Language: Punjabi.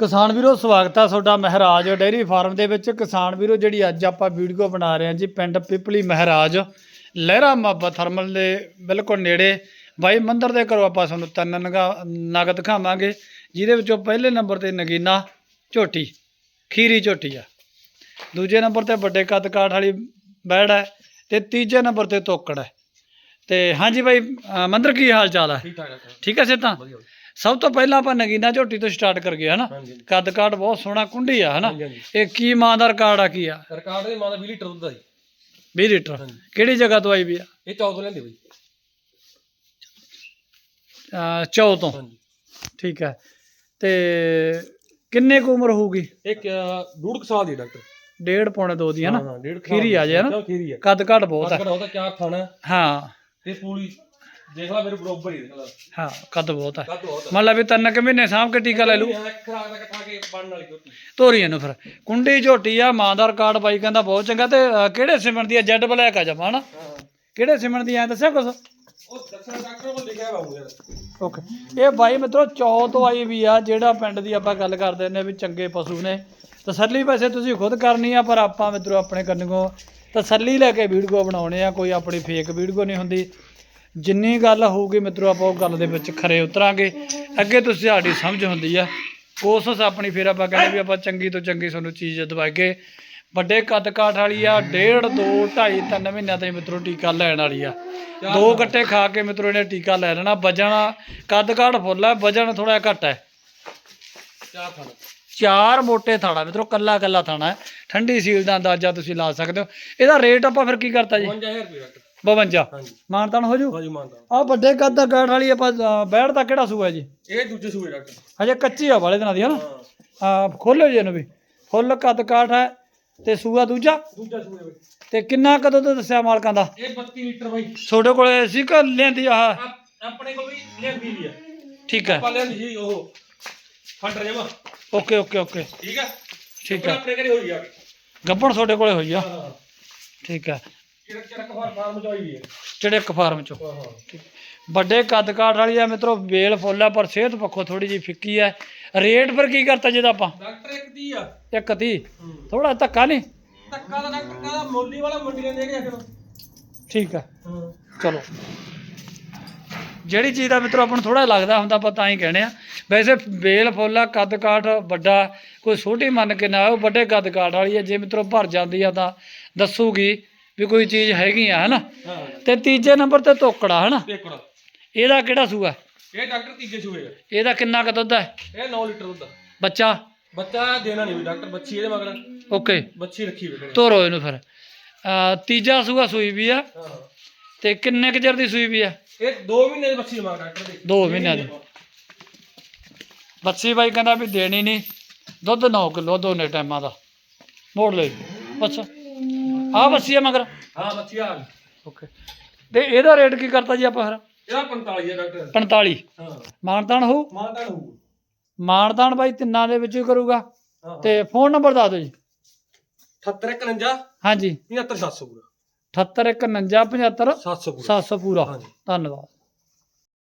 ਕਿਸਾਨ ਵੀਰੋ ਸਵਾਗਤ ਹੈ ਤੁਹਾਡਾ ਮਹਾਰਾਜ ਡੇਅਰੀ ਫਾਰਮ ਦੇ ਵਿੱਚ। ਕਿਸਾਨ ਵੀਰੋ ਜਿਹੜੀ ਅੱਜ ਆਪਾਂ ਵੀਡੀਓ ਬਣਾ ਰਹੇ ਹਾਂ ਜੀ ਪਿੰਡ ਪਿਪਲੀ ਮਹਾਰਾਜ ਲਹਿਰਾ ਮਾਬਾ ਥਰਮਲ ਦੇ ਬਿਲਕੁਲ ਨੇੜੇ। ਬਾਈ ਮੰਦਰ ਦੇ ਘਰੋਂ ਆਪਾਂ ਤੁਹਾਨੂੰ ਤਿੰਨ ਨਗਾ- ਨਗ ਦਿਖਾਵਾਂਗੇ ਜਿਹਦੇ ਵਿੱਚੋਂ ਪਹਿਲੇ ਨੰਬਰ ਤੇ ਨਗੀਨਾ ਝੋਟੀ ਖੀਰੀ ਝੋਟੀ ਆ। ਦੂਜੇ ਨੰਬਰ ਤੇ ਵੱਡੇ ਕੱਦ ਕਾਠ ਵਾਲੀ ਬੈੜ ਹੈ ਤੇ ਤੀਜੇ ਨੰਬਰ ਤੇ ਤੋਕੜ ਹੈ ਤੇ ਹਾਂਜੀ ਬਾਈ ਮੰਦਰ ਕੀ ਹਾਲ ਚਾਲ ਹੈ ਠੀਕ ਹੈ ਸੇਤਾਂ ਵਧੀਆ। ਸਭ ਤੋਂ ਪਹਿਲਾਂ ਆਪਾਂ ਨਗੀਨਾ ਝੋਟੀ ਤੋਂ ਸਟਾਰਟ ਕਰ ਗਏ ਹਨਾ? ਹਾਂਜੀ। ਕੱਦ ਕਾਠ ਬਹੁਤ ਸੋਹਣਾ ਕੁੰਡੀ ਆ ਹਨਾ? ਹਾਂਜੀ ਹਾਂਜੀ। ਇਹ ਕੀ ਮਾਂ ਦਾ ਰਿਕਾਰਡ ਆ ਕੀ ਆ? ਰਿਕਾਰਡ ਦੇ ਮਾਂ ਦਾ 20 ਲੀਟਰ ਦੁੱਧ ਆ ਜੀ। 20 ਲੀਟਰ। ਹਾਂਜੀ। ਕਿਹੜੀ ਜਗ੍ਹਾ ਤੋਂ ਆਈ ਵੀ ਆ? ਇਹ 14 ਲੈਂਦੇ ਬਈ। ਅਹ ਚੌ ਤੋਂ। ਹਾਂਜੀ। ਠੀਕ ਹੈ ਤੇ ਕਿੰਨੇ ਕੁ ਉਮਰ ਹੋਊਗੀ? ਇੱਕ ਕੁ ਸਾਲ ਦੀ ਡਾਕਟਰ। ਡੇਢ ਪੌਣੇ ਦੋ ਦੀ ਹਨਾ ਹਾਂ ਡੇਢ ਕੁ ਖੀਰੀ ਆ ਜੇ ਹਨਾ? ਕਿਉਂ ਖੀਰੀ ਆ। ਕੱਦ ਕਾਠ ਬਹੁਤ ਉਹਦਾ ਕਿਆ ਖਾਣਾ। ਹਾਂ। ਤੇ ਪੂਰੀ ਦੇਖ ਲੈ ਮੇਰੇ ਬਰੋਬਰ ਹੀ ਦੇਖ ਲੈ। ਹਾਂ ਕੱਦ ਬਹੁਤ ਹੈ ਕੱਦ ਬਹੁਤ ਮੰਨ ਲਾ ਵੀ ਤਿੰਨ ਕੁ ਮਹੀਨੇ ਸਾਂਭ ਕੇ ਟੀਕਾ ਲੈ ਲੂ ਇੱਕ ਖਰਾਕ ਦਾ ਕਟਾ ਕੇ ਬਣਨ ਵਾਲੀ ਝੋਟੀ ਤੋਰੀ ਇਹਨੂੰ ਫਿਰ। ਕੁੰਡੀ ਝੋਟੀ ਆ ਮਾਂ ਦਾ ਰਿਕਾਰਡ ਬਾਈ ਕਹਿੰਦਾ ਬਹੁਤ ਚੰਗਾ ਤੇ ਅਹ, ਕਿਹੜੇ ਸਿਮਣ ਦੀ ਆ? ਜੈਡ ਬਲੈਕ ਆ ਜਮਾ ਹਨਾ? ਹਾਂ। ਕਿਹੜੇ ਸਿਮਣ ਦੀ ਆ? ਦੱਸਿਆ ਕੁਛ? ਉਹ ਦੱਸਣਾ ਡਾਕਟਰ ਕੋਲ ਲਿਖਿਆ ਹੋਊ ਯਾਰ ਓਕੇ। ਇਹ ਬਾਈ ਮਿੱਤਰੋ ਚੌ ਤੋਂ ਆਈ ਵੀ ਆ ਜਿਹੜਾ ਪਿੰਡ ਦੀ ਆਪਾਂ ਗੱਲ ਕਰਦੇ ਨੇ ਵੀ ਚੰਗੇ ਪਸ਼ੂ ਨੇ। ਤਸੱਲੀ ਵੈਸੇ ਤੁਸੀਂ ਖੁਦ ਕਰਨੀ ਆ ਪਰ ਆਪਾਂ ਮਿੱਤਰੋ ਆਪਣੇ ਕਰਨਗੋ ਤਸੱਲੀ ਲੈ ਕੇ ਵੀਡੀਓ ਬਣਾਉਣੇ ਆ ਕੋਈ ਆਪਣੀ ਫੇਕ ਵੀਡੀਓ ਨਹੀਂ ਹੁੰਦੀ। ਜਿੰਨੀ ਗੱਲ ਹੋਊਗੀ ਮਿੱਤਰੋ ਆਪਾਂ ਉਹ ਗੱਲ ਦੇ ਵਿੱਚ ਖਰੇ ਉਤਰਾਂਗੇ। ਅੱਗੇ ਤੁਸੀਂ ਸਾਡੀ ਸਮਝ ਹੁੰਦੀ ਆ। ਕੋਸ਼ਿਸ਼ ਆਪਣੀ ਫਿਰ ਆਪਾਂ ਕਹਿੰਦੇ ਵੀ ਆਪਾਂ ਚੰਗੀ ਤੋਂ ਚੰਗੀ ਤੁਹਾਨੂੰ ਚੀਜ਼ ਦਵਾਈਏ। ਵੱਡੇ ਕੱਦ ਕਾਠ ਵਾਲੀ ਆ ਡੇਢ ਦੋ ਢਾਈ ਤਿੰਨ ਮਹੀਨਿਆਂ ਤਾਈਂ ਮਿੱਤਰੋ ਟੀਕਾ ਲੈਣ ਵਾਲੀ ਆ। ਦੋ ਗੱਟੇ ਖਾ ਕੇ ਮਿੱਤਰੋ ਇਹਨੇ ਟੀਕਾ ਲੈ ਲੈਣਾ। ਵਜਣ ਕੱਦ ਕਾਠ ਫੁੱਲ ਹੈ ਵਜਣ ਥੋੜਾ ਘੱਟ ਹੈ ਚਾਰ ਮੋਟੇ ਥਾਣਾ ਮਿੱਤਰੋ ਕੱਲਾ ਕੱਲਾ ਥਾਣਾ। ਹੈ ਠੰਡੀ ਸੀਲ ਦਾ ਅੰਦਾਜ਼ਾ ਤੁਸੀਂ ਲਾ ਸਕਦੇ ਹੋ। ਇਹਦਾ ਰੇਟ ਆਪਾਂ ਫਿਰ ਕੀ ਕਰਤਾ ਜੀ? 55000 ਰੁਪਏ 52 ਹਾਂਜੀ। ਮਾਨਤਾਨ ਹੋ ਜੂ? ਹਾਂਜੀ ਆ ਵੱਡੇ ਕੱਦ ਦਾ ਕਾਠ ਵਾਲੀ ਆਪਾਂ ਅ, ਬੈੜ ਦਾ ਕਿਹੜਾ ਸੂਆ ਜੀ? ਇਹ ਦੂਜੇ ਸੂਏ ਡਾਕਟਰ। ਹਜੇ ਕੱਚੀ ਆ ਵਾਲੇ ਦਿਨਾਂ ਦੀ ਹਨਾ? ਹਾਂ। ਆ ਖੋਲੋ ਜੀ ਇਹਨੂੰ ਵੀ। ਫੁੱਲ ਕੱਦ ਕਾਠ ਹੈ ਤੇ ਸੂਆ ਦੂਜਾ। ਦੂਜਾ ਸੂਏ ਬਈ ਤੇ ਕਿੰਨਾ ਕਦੋਂ ਤੋਂ ਦੱਸਿਆ ਮਾਲਕਾਂ ਦਾ? ਇਹ 32 ਲੀਟਰ ਬਈ। ਤੁਹਾਡੇ ਕੋਲੇ ਸੀ ਕਿ ਲੈਂਦੀ ਆਪ- ਆਪਣੇ ਕੋਲ ਵੀ ਲਿਆਂਦੀ ਵੀ ਆ। ਠੀਕ ਹੈ। ਆਪਾਂ ਲਿਆਂਦੀ ਸੀ ਉਹ ਫੰਡਰ ਜਮਾ। Okay okay okay. ਠੀਕ ਆ ਠੀਕ ਹੈ। ਆਪਣੇ ਘਰੇ ਹੋਈ ਆ। ਗੱਬਣ ਤੁਹਾਡੇ ਕੋਲੇ ਹੋਈ ਆ? ਹਾਂ। ਠੀਕ ਹੈ। ਚਿਰਕ ਫਾਰ ਫਾਰਮ ਚ ਹੋਈ ਹੈ? ਚੜਿੱਕ ਫਾਰਮ ਚੋਂ। ਹਾਂ ਹਾਂ। ਵੱਡੇ ਕੱਦ ਕਾਠ ਵਾਲੀ ਆ ਮਿੱਤਰੋ ਵੇਲ ਫੁੱਲ ਆ ਪਰ ਸਿਹਤ ਪੱਖੋਂ ਥੋੜੀ ਜਿਹੀ ਫਿੱਕੀ ਆ। ਰੇਟ ਫਿਰ ਕੀ ਕਰਤਾ ਜਿਹਦਾ ਆਪਾਂ? ਡਾਕਟਰ ਇੱਕ ਦੀ ਆ। ਇੱਕ ਤੀ ਹੂੰ। ਥੋੜਾ ਧੱਕਾ ਨਹੀਂ? ਧੱਕਾ ਦਾ ਡਾਕਟਰ ਕਹਿੰਦਾ ਮੋਲੀ ਵਾਲਾ ਮੰਡੀਆਂ ਦੇ ਕੇ ਆਖਰ ਠੀਕ ਆ। ਹਾਂ। ਚਲੋ। ਜਿਹੜੀ ਚੀਜ਼ ਦਾ ਮਿੱਤਰੋ ਆਪਾਂ ਨੂੰ ਥੋੜਾ ਲੱਗਦਾ ਹੁੰਦਾ ਆਪਾਂ ਤਾਂ ਹੀ ਕਹਿੰਦੇ ਆ। ਵੈਸੇ ਵੇਲ ਫੁੱਲ ਆ ਕੱਦ ਕਾਠ ਵੱਡਾ ਕੋਈ ਛੋਟੀ ਮੰਨ ਕੇ ਨਾ ਆਓ ਵੱਡੇ ਕੱਦ ਕਾਠ ਵਾਲੀ ਆ। ਜੇ ਮਿੱਤਰੋ ਭਰ ਜਾਂਦੀ ਆ ਤਾਂ ਦੱਸੂਗੀ। ਵੀ ਕੋਈ ਚੀਜ਼ ਹੈਗੀ ਆ ਹਨਾ? ਹਾਂ। ਤੇ ਤੀਜੇ ਨੰਬਰ ਤੇ ਤੋਕੜਾ ਹਨਾ? ਦੇਖੋ ਇਹਦਾ ਕਿਹੜਾ ਸੂਆ? ਇਹ ਡਾਕਟਰ ਤੀਜੇ ਸੂਏ ਆ। ਇਹਦਾ ਕਿੰਨਾ ਕੁ ਦੁੱਧ ਹੈ? ਇਹ 9 ਲੀਟਰ ਦੁੱਧ ਆ। ਬੱਚਾ? ਬੱਚਾ ਦੇਣਾ ਨਹੀਂ ਵੀ ਡਾਕਟਰ ਬੱਚੀ ਇਹਦੇ ਮਗਰ ਓਕੇ। ਬੱਚੀ ਰੱਖੀ ਵੇ ਤੋਰੋ ਇਹਨੂੰ ਫਿਰ। ਅਹ ਤੀਜਾ ਸੂਆ ਸੂਈ ਵੀ ਆ। ਹਾਂ। ਤੇ ਕਿੰਨੇ ਕੁ ਚਿਰ ਦੀ ਸੂਈ ਵੀ ਆ? ਇਹ 2 ਮਹੀਨੇ ਦੀ ਬੱਚੀ ਮੰਗ ਡਾਕਟਰ ਦੇ। ਦੋ ਮਹੀਨਿਆਂ ਦੀ। ਬੱਚੀ ਬਾਈ ਕਹਿੰਦਾ ਵੀ ਦੇਣੀ ਨਹੀਂ। ਦੁੱਧ 9 ਕਿਲੋ ਦੋਨੇ ਟਾਈਮਾਂ ਦਾ। ਮੋੜ ਲੈ ਅੱਛਾ ਆ ਬੱਚੀ ਆ ਮਗਰ। ਹਾਂ ਬੱਚੀ ਆ ਗਈ। ਓਕੇ ਤੇ ਇਹਦਾ ਰੇਟ ਕੀ ਕਰਤਾ ਜੀ ਆਪਾਂ ਫਿਰ? ਇਹਦਾ 45 ਹੈ ਡਾਕਟਰ 45 ਹਾਂ। ਮਾਨਤਾਨ ਹੋਊ? ਮਾਨਦਾਨ ਹੋਊ। ਮਾਨਤਾਨ ਬਾਈ ਤਿੰਨਾਂ ਦੇ ਵਿੱਚ ਹੀ ਕਰੂਗਾ। ਹਾਂ। ਤੇ ਫੋਨ ਨੰਬਰ ਦੱਸ ਦਿਓ ਜੀ। 7151 ਹਾਂਜੀ। 75700 ਪੂਰਾ। 78 51 75 700 ਪੂਰਾ। 700 ਪੂਰਾ। ਹਾਂਜੀ। ਧੰਨਵਾਦ।